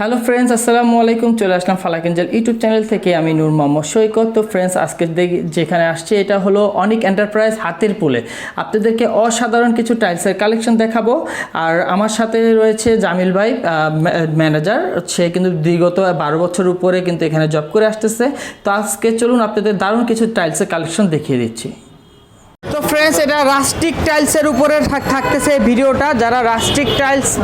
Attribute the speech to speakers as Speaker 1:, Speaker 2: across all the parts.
Speaker 1: Hello friends আসসালামু আলাইকুম, চলে আসলাম ফালাক এঞ্জেল ইউটিউব চ্যানেল থেকে আমি নূর মোহাম্মদ সৈকত। তো ফ্রেন্ডস আজকে যেখানে আসছে, এটা হলো অনেক এন্টারপ্রাইজ হাতের পুলে আপনাদেরকে অসাধারণ কিছু টাইলসের কালেকশন দেখাবো। আর আমার সাথে রয়েছে জামিল ভাই ম্যানেজার সে কিন্তু বিগত বারো বছর উপরে কিন্তু এখানে জব করে আসতেছে। তো আজকে চলুন আপনাদের দারুণ কিছু টাইলসের কালেকশন দেখিয়ে দিচ্ছি। ফ্রেন্ডস এটা রাস্টিক টাইলসের উপরে থাক- থাকতেছে ভিডিওটা। যারা রাস্টিক টাইলস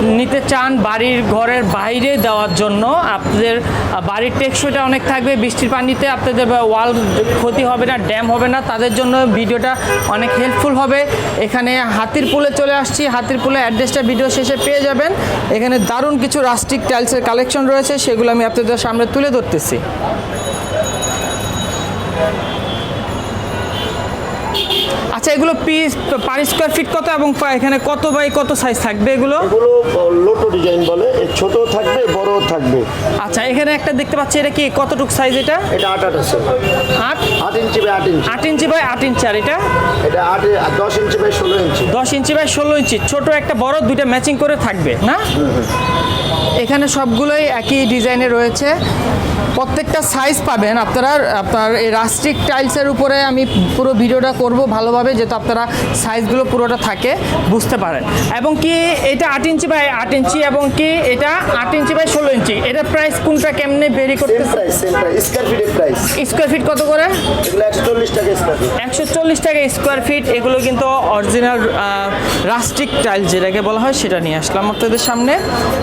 Speaker 1: নিতে চান বাড়ির ঘরের বাইরে দেওয়ার জন্য, আপনাদের বাড়ির টেকসইটা অনেক থাকবে। বৃষ্টির পানিতে আপনাদের ওয়াল ক্ষতি হবে না, ড্যাম হবে না। তাদের জন্য ভিডিওটা অনেক হেল্পফুল হবে। এখানে হাতির পুলে চলে আসছি। হাতির পুলে অ্যাড্রেসটা ভিডিও শেষে পেয়ে যাবেন। এখানে দারুণ কিছু রাস্টিক টাইলসের কালেকশন রয়েছে। সেগুলো আমি আপনাদের সামনে তুলে ধরতেছি। আচ্ছা এগুলো পিস পার স্কোয়ার ফিট কত এবং এখানে কত বাই কত সাইজ থাকবে এগুলো?
Speaker 2: এগুলো লোটো ডিজাইন বলে। ছোট থাকবে বড় থাকবে।
Speaker 1: আচ্ছা এখানে একটা দেখতে পাচ্ছি এটা কি কতটুকু সাইজ এটা?
Speaker 2: এটা আট আট আছে।
Speaker 1: আট?
Speaker 2: আট ইঞ্চি বাই আট ইঞ্চি।
Speaker 1: আট ইঞ্চি বাই আট ইঞ্চি আর এটা?
Speaker 2: এটা আট দশ ইঞ্চি বাই ষোলো ইঞ্চি।
Speaker 1: দশ ইঞ্চি বাই ষোলো ইঞ্চি ছোট একটা বড় দুইটা ম্যাচিং করে থাকবে না? এখানে সবগুলোই একই ডিজাইনে রয়েছে। প্রত্যেকটা সাইজ পাবেন। আপনারা আপনার এই রাস্টিক টাইলসের উপরে আমি পুরো ভিডিওটা করব ভালোভাবে যাতে আপনারা সাইজগুলো পুরোটা থাকে বুঝতে পারেন। এবং কি এটা আট ইঞ্চি বাই আট ইঞ্চি এবং কি এটা আট ইঞ্চি বাই ষোলো ইঞ্চি? এটা প্রাইস কোনটা কেমনে ভেরি
Speaker 2: প্রাইস স্কোয়ার
Speaker 1: ফিট কত করে?
Speaker 2: একশো চল্লিশ টাকা স্কোয়ার ফিট
Speaker 1: একশো চল্লিশ টাকা স্কোয়ার ফিট এগুলো কিন্তু অরিজিনাল রাস্টিক টাইল যেটাকে বলা হয় সেটা নিয়ে আসলাম আপনাদের সামনে।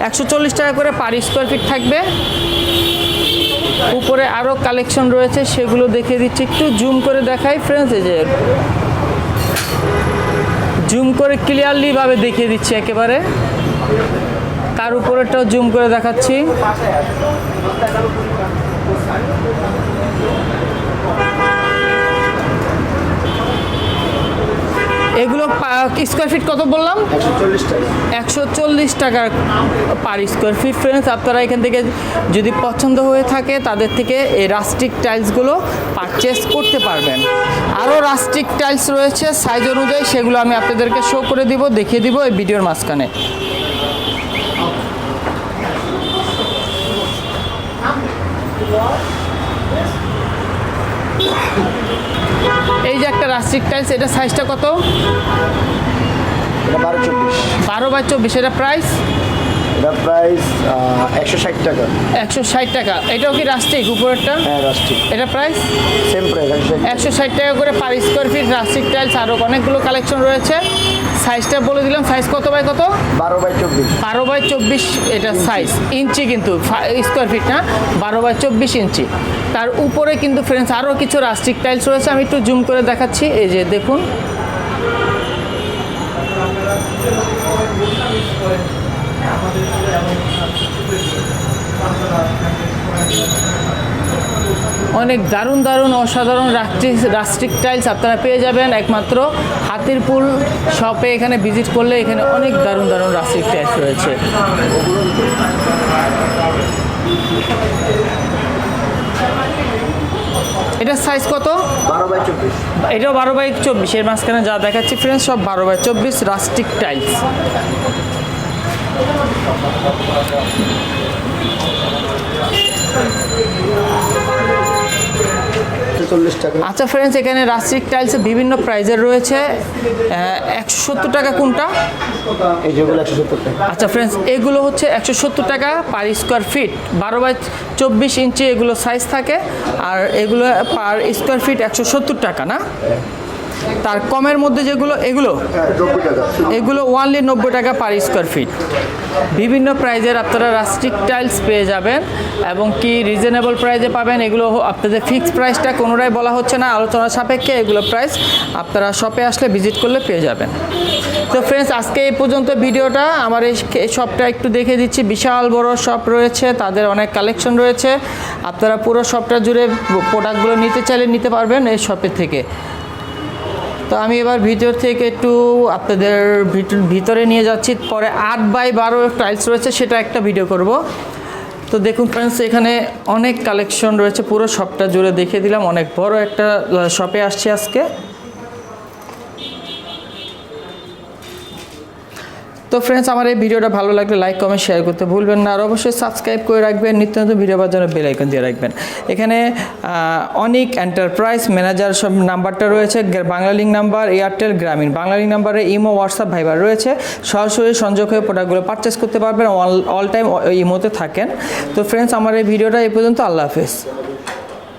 Speaker 1: একশো চল্লিশ টাকা করে পার স্কোয়ার ফিট থাকবে। উপরে আরও কালেকশন রয়েছে, সেগুলো দেখিয়ে দিচ্ছি। একটু জুম করে দেখাই ফ্রেন্ডস যে জুম করে ক্লিয়ারলি ভাবে দেখিয়ে দিচ্ছি একেবারে। তার উপরেটাও জুম করে দেখাচ্ছি। এগুলো স্কোয়ার ফিট কত বললাম?
Speaker 2: একশো চল্লিশ টাকা
Speaker 1: টাকার পার স্কোয়ার ফিট ফ্রেন্ডস আপনারা এখান থেকে যদি পছন্দ হয়ে থাকে, তাদের থেকে এই রাস্টিক টাইলসগুলো পারচেস করতে পারবেন। আরও রাস্টিক টাইলস রয়েছে সাইজ অনুযায়ী সেগুলো আমি আপনাদেরকে শো করে দিব, দেখিয়ে দিব এই ভিডিওর মাঝখানে। রাস্টিক টাইলস এটা সাইজটা কত?
Speaker 2: বারো
Speaker 1: বাই চব্বিশ এটা প্রাইস
Speaker 2: এটা প্রাইস একশো ষাট টাকা।
Speaker 1: একশো ষাট টাকা। এটাও কি রাস্টিক উপরেরটা?
Speaker 2: হ্যাঁ
Speaker 1: এটা প্রাইস
Speaker 2: সেম প্রাইস একশো ষাট।
Speaker 1: টাকা করে per square feet rustic tiles আরও অনেকগুলো কালেকশন রয়েছে। সাইজটা বলে দিলাম সাইজ কত বাই কত?
Speaker 2: বারো বাই চব্বিশ।
Speaker 1: বারো বাই চব্বিশ এটা সাইজ ইঞ্চি কিন্তু স্কোয়ার ফিট না? বারো বাই চব্বিশ ইঞ্চি। তার উপরে কিন্তু ফ্রেন্ডস আরও কিছু রাস্টিক টাইলস রয়েছে আমি একটু জুম করে দেখাচ্ছি এই যে দেখুন। অনেক দারুণ দারুণ, অসাধারণ রাস্টিক রাস্টিক টাইলস আপনারা পেয়ে যাবেন। একমাত্র হাতির পুল শপে এখানে ভিজিট করলে এখানে অনেক দারুণ দারুণ রাস্টিক টাইলস রয়েছে। এটার সাইজ কত? এটাও বারো বাই চব্বিশ। এর মাঝখানে যা দেখাচ্ছি ফ্রেন্ডস সব বারো বাই চব্বিশ রাস্টিক টাইলস
Speaker 2: চল্লিশ টাকা।
Speaker 1: আচ্ছা ফ্রেন্ডস এখানে রাস্টিক টাইলস বিভিন্ন প্রাইজের রয়েছে। একশো সত্তর টাকা কোনটা?
Speaker 2: এই যেগুলো একশো সত্তর টাকা।
Speaker 1: আচ্ছা ফ্রেন্ডস এগুলো হচ্ছে একশো সত্তর টাকা পার স্কোয়ার ফিট বারো বাই চব্বিশ ইঞ্চি এগুলো সাইজ থাকে। আর এগুলো পার স্কোয়ার ফিট একশো সত্তর টাকা না? তার কমের মধ্যে যেগুলো এগুলো?
Speaker 2: হ্যাঁ
Speaker 1: এগুলো ওয়ানলি নব্বই টাকা পার স্কোয়ার ফিট বিভিন্ন প্রাইজের আপনারা রাস্টিক টাইলস পেয়ে যাবেন এবং কি রিজনেবল প্রাইজে পাবেন এগুলো আপনাদের ফিক্সড প্রাইসটা কোনোটাই বলা হচ্ছে না আলোচনা সাপেক্ষে এগুলো প্রাইস আপনারা শপে আসলে ভিজিট করলে পেয়ে যাবেন। তো ফ্রেন্ডস আজকে এই পর্যন্ত ভিডিওটা। আমার এই এই শপটা একটু দেখে দিচ্ছি। বিশাল বড় শপ রয়েছে তাদের অনেক কালেকশন রয়েছে। আপনারা পুরো শপটা জুড়ে প্রোডাক্টগুলো নিতে চাইলে নিতে পারবেন এই শপের থেকে। তো আমি এবার ভিতর থেকে একটু আপনাদের ভিত- ভিতরে নিয়ে যাচ্ছি। পরে আট বাই বারো টাইলস রয়েছে, সেটা একটা ভিডিও করব। তো দেখুন ফ্রেন্ডস এখানে অনেক কালেকশন রয়েছে, পুরো শপটা জুড়ে দেখিয়ে দিলাম। অনেক বড় একটা শপে আসছে আজকে। তো ফ্রেন্ডস আমার এই ভিডিওটা ভালো লাগলে লাইক কমেন্ট শেয়ার করতে ভুলবেন না। আর অবশ্যই সাবস্ক্রাইব করে রাখবেন। নিত্য নতুন ভিডিও পাওয়ার জন্য বেল আইকন দিয়ে রাখবেন। এখানে অনেক এন্টারপ্রাইজ ম্যানেজার সব নাম্বারটা রয়েছে। Bangla link number Airtel Grameen Banglalink নাম্বারে ইমো হোয়াটসঅ্যাপ ভাইবার রয়েছে। সরাসরি সংযোগ হয়ে প্রোডাক্টগুলো পারচেস করতে পারবেন। অল টাইম ইমোতে থাকেন। তো ফ্রেন্ডস আমার এই ভিডিওটা এই পর্যন্ত। আল্লাহ হাফেজ।